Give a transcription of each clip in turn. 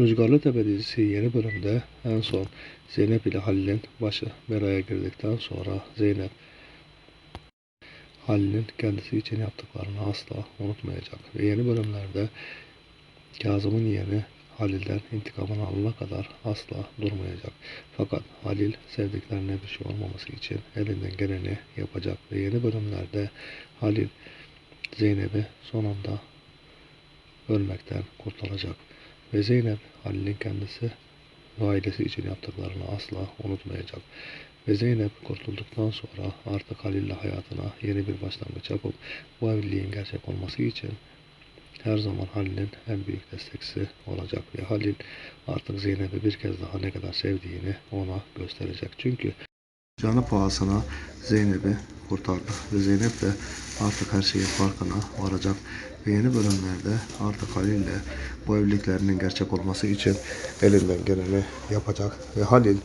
Rüzgarlı Tepe dizisi yeni bölümde en son Zeynep ile Halil'in başı belaya girdikten sonra Zeynep Halil'in kendisi için yaptıklarını asla unutmayacak ve yeni bölümlerde Kazım'ın yeğeni Halil'den intikamını alana kadar asla durmayacak. Fakat Halil sevdiklerine bir şey olmaması için elinden geleni yapacak ve yeni bölümlerde Halil Zeynep'i sonunda ölmekten kurtaracak. Ve Zeynep Halil'in kendisi ve ailesi için yaptıklarını asla unutmayacak. Ve Zeynep kurtulduktan sonra artık Halil'le hayatına yeni bir başlangıç yapıp bu evliliğin gerçek olması için her zaman Halil'in en büyük destekçisi olacak ve Halil artık Zeynep'i bir kez daha ne kadar sevdiğini ona gösterecek. Çünkü canı pahasına Zeynep'i kurtardı ve Zeynep de artık her şeyin farkına varacak ve yeni bölümlerde artık Halil'le bu evliliklerinin gerçek olması için elinden geleni yapacak ve Halil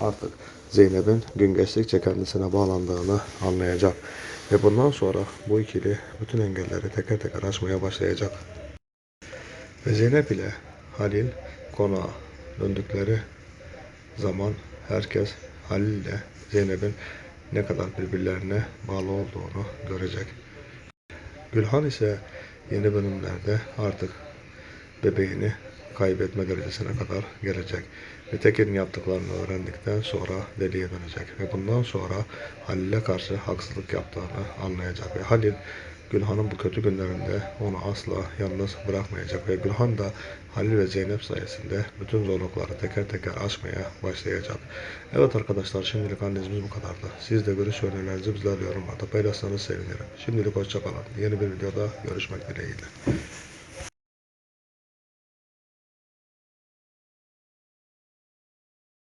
artık Zeynep'in gün geçtikçe kendisine bağlandığını anlayacak ve bundan sonra bu ikili bütün engelleri teker teker aşmaya başlayacak. Ve Zeynep ile Halil konağa döndükleri zaman herkes Halil ile Zeynep'in ne kadar birbirlerine bağlı olduğunu görecek. Gülhan ise yeni bölümlerde artık bebeğini kaybetme derecesine kadar gelecek. Ve Tekin'in yaptıklarını öğrendikten sonra deliye dönecek. Ve bundan sonra Halil'e karşı haksızlık yaptığını anlayacak. Ve Halil Gülhan'ın bu kötü günlerinde onu asla yalnız bırakmayacak. Ve Gülhan da Halil ve Zeynep sayesinde bütün zorlukları teker teker aşmaya başlayacak. Evet arkadaşlar şimdilik analizimiz bu kadardı. Siz de görüş ve önerilerinizi bizlerle yorumlarda paylaşsanız sevinirim. Şimdilik hoşçakalın. Yeni bir videoda görüşmek dileğiyle.